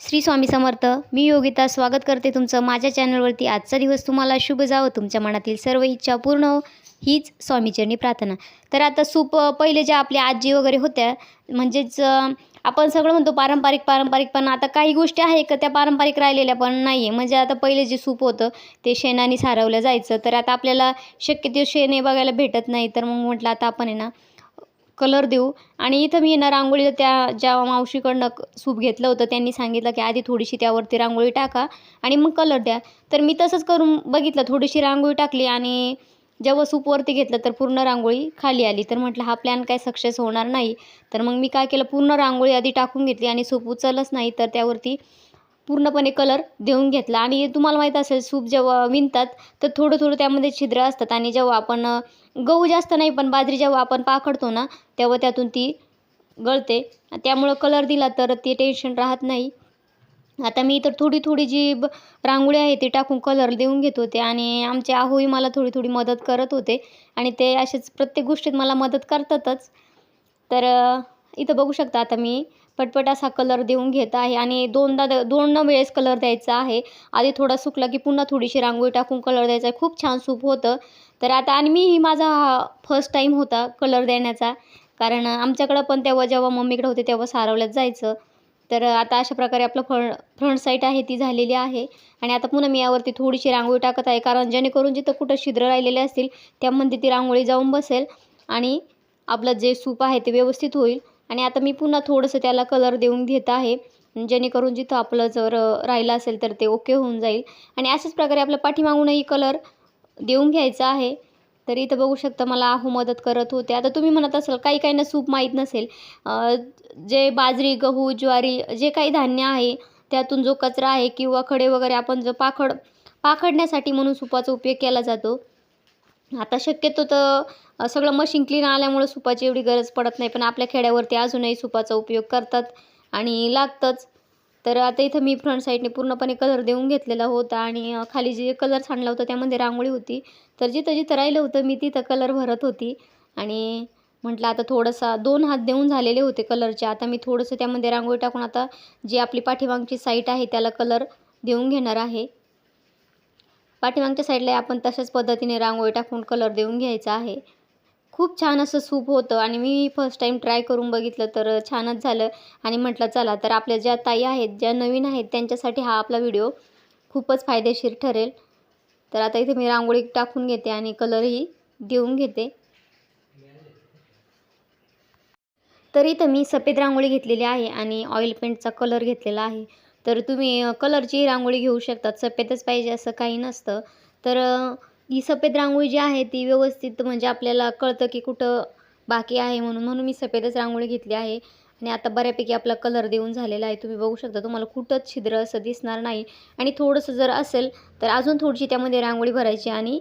श्री स्वामी समर्थ मी योगिता स्वागत करते तुमचं माझ्या चॅनलवरती. आजचा दिवस तुम्हाला शुभ जावं. तुमच्या मनातील सर्व इच्छा पूर्ण हो हीच स्वामीचरणी प्रार्थना. तर आता सूप पहिले ज्या आपल्या आजी वगैरे होत्या म्हणजेच आपण सगळं म्हणतो पारंपरिक पारंपरिक पण आता काही गोष्टी आहे का त्या पारंपरिक राहिलेल्या पण नाही आहे म्हणजे आता पहिले जे सूप होतं ते शेणाने सारवलं जायचं. तर आता आपल्याला शक्यतो शेण हे बघायला भेटत नाही. तर मग म्हटलं आता आपण आहे ना कलर देऊ. आणि इथं मी ना रांगोळीला त्या ज्या मावशीकडनं सूप घेतलं होतं त्यांनी सांगितलं की आधी थोडीशी त्यावरती रांगोळी टाका आणि मग कलर द्या. तर मी तसंच करून बघितलं थोडीशी रांगोळी टाकली आणि जेव्हा सूपवरती घेतलं तर पूर्ण रांगोळी खाली आली. तर म्हटलं हा प्लॅन काय सक्सेस होणार नाही. तर मग मी काय केलं पूर्ण रांगोळी आधी टाकून घेतली आणि सूप उचललंच नाही. तर त्यावरती पूर्णपणे कलर देऊन घेतला. आणि तुम्हाला माहीत असेल सूप जेव्हा विणतात तर थोडं थोडं त्यामध्ये छिद्र असतात. आणि जेव्हा आपण गहू जास्त नाही पण बाजरी जेव्हा आपण पाखडतो ना तेव्हा त्यातून ती गळते. त्यामुळं कलर दिला तर ते टेन्शन राहत नाही. आता मी तर थोडी थोडी जी ब रांगोळी आहे ती टाकून कलर देऊन घेत होते. आणि आमचे आहोही मला थोडी थोडी मदत करत होते. आणि ते असेच प्रत्येक गोष्टीत मला मदत करतातच. तर इथं बघू शकता आता मी. पटपट असा कलर देऊन घेत आहे आणि दोनदा द दोन वेळेस कलर द्यायचा आहे. आधी थोडा सुकला की पुन्हा थोडीशी रांगोळी टाकून कलर द्यायचा आहे. खूप छान सूप होतं. तर आता आणि मी ही माझा हा फर्स्ट टाईम होता कलर देण्याचा. कारण आमच्याकडं पण तेव्हा जेव्हा मम्मीकडे होते तेव्हा सारवल्यात जायचं. तर आता अशा प्रकारे आपलं फ्रंट फ्रंट साईड आहे ती झालेली आहे. आणि आता पुन्हा मी यावरती थोडीशी रांगोळी टाकत आहे. कारण जेणेकरून जिथं कुठं छिद्र राहिलेले असतील त्यामध्ये ती रांगोळी जाऊन बसेल. आणि आपलं जे सूप आहे ते व्यवस्थित होईल. आणि आता मी पुन्हा थोडंसं त्याला कलर देऊन घेत आहे. जेणेकरून जिथं आपलं जर राहिलं असेल तर ते ओके होऊन जाईल. आणि अशाच प्रकारे आपल्या पाठीमागूनही कलर देऊन घ्यायचा आहे. तर इथं बघू शकता मला आहो मदत करत होते. आता तुम्ही म्हणत असाल काही काहींना सूप माहीत नसेल. जे बाजरी गहू ज्वारी जे काही धान्य आहे त्यातून जो कचरा आहे किंवा खडे वगैरे आपण जो पाखड पाखडण्यासाठी म्हणून सुपाचा उपयोग केला जातो. आता शक्यतो तर सगळं मशीन क्लीन आल्यामुळं सुपाची एवढी गरज पडत नाही पण आपल्या खेड्यावरती अजूनही सुपाचा उपयोग करतात आणि लागतंच. तर आता इथं मी फ्रंट साईडने पूर्णपणे कलर देऊन घेतलेला होता आणि खाली जे कलर सांडला होता त्यामध्ये रांगोळी होती. तर जिथं जिथं राहिलं होतं मी तिथं कलर भरत होती आणि म्हटलं आता थोडंसा दोन हात देऊन झालेले होते कलरचे आता मी थोडंसं त्यामध्ये रांगोळी टाकून आता जी आपली पाठीमागची साईट आहे त्याला कलर देऊन घेणार आहे. पाठीमागच्या साईडला आपण तशाच पद्धतीने रांगोळी टाकून कलर देऊन घ्यायचा आहे. खूप छान असं सूप होतं आणि मी फर्स्ट टाईम ट्राय करून बघितलं तर छानच झालं. आणि म्हटलं चला तर आपल्या ज्या ताई आहेत ज्या नवीन आहेत त्यांच्यासाठी हा आपला व्हिडिओ खूपच फायदेशीर ठरेल. तर आता इथे मी रांगोळी टाकून घेते आणि कलरही देऊन घेते. तर इथं मी सफेद रांगोळी घेतलेली आहे आणि ऑइल पेंटचा कलर घेतलेला आहे. तर तुम्ही कलरची रांगोळी घेऊ शकतात. सफेदच पाहिजे असं काही नसतं. तर ही सफेद रांगोळी जी आहे ती व्यवस्थित म्हणजे आपल्याला कळतं की कुठं बाकी आहे म्हणून म्हणून मी सफेदच रांगोळी घेतली आहे. आणि आता बऱ्यापैकी आपला कलर देऊन झालेला आहे. तुम्ही बघू शकता तुम्हाला कुठंच छिद्र असं दिसणार नाही. आणि थोडंसं जर असेल तर अजून थोडीशी त्यामध्ये रांगोळी भरायची आणि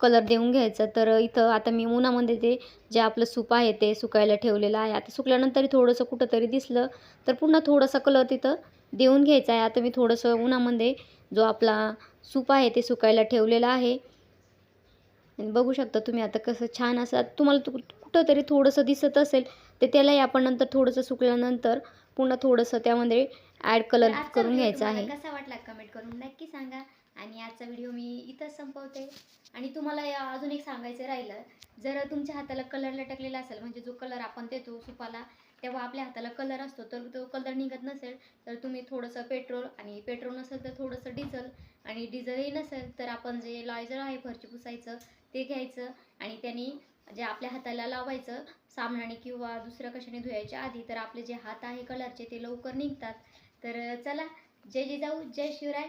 कलर देऊन घ्यायचा. तर इथं आता मी उन्हामध्ये ते जे आपलं सूप आहे ते सुकायला ठेवलेलं आहे. आता सुकल्यानंतर थोडंसं कुठंतरी दिसलं तर पुन्हा थोडासा कलर तिथं देऊन घ्यायचा आहे. आता मी थोडंसं उन्हामध्ये जो आपला सूप आहे ते सुकायला ठेवलेला आहे. आणि बघू शकता तुम्ही आता कसं छान असं तुम्हाला तु कुठंतरी थोडंसं दिसत असेल तर त्यालाही आपण नंतर थोडंसं सुकल्यानंतर पुन्हा थोडंसं त्यामध्ये ॲड कलर करून घ्यायचा आहे. कसा वाटला कमेंट करून नक्की सांगा. आणि आजचा व्हिडिओ मी इथंच संपवते. आणि तुम्हाला अजून एक सांगायचं राहिलं जर तुमच्या हाताला कलर लटकलेला असेल म्हणजे जो कलर आपण देतो सुपाला तेव्हा आपल्या हाताला कलर असतो तर तो कलर निघत नसेल तर तुम्ही थोडंसं पेट्रोल आणि पेट्रोल नसेल तर थोडंसं डिझेल आणि डिझेलही नसेल तर आपण जे लॉयझर आहे फरची पुसायचं ते घ्यायचं आणि त्यांनी जे आपल्या हाताला लावायचं साबणाने किंवा दुसऱ्या कशाने धुवायच्या आधी तर आपले जे हात आहे कलरचे ते लवकर निघतात. तर चला जय जिजाऊ जय शिवराय.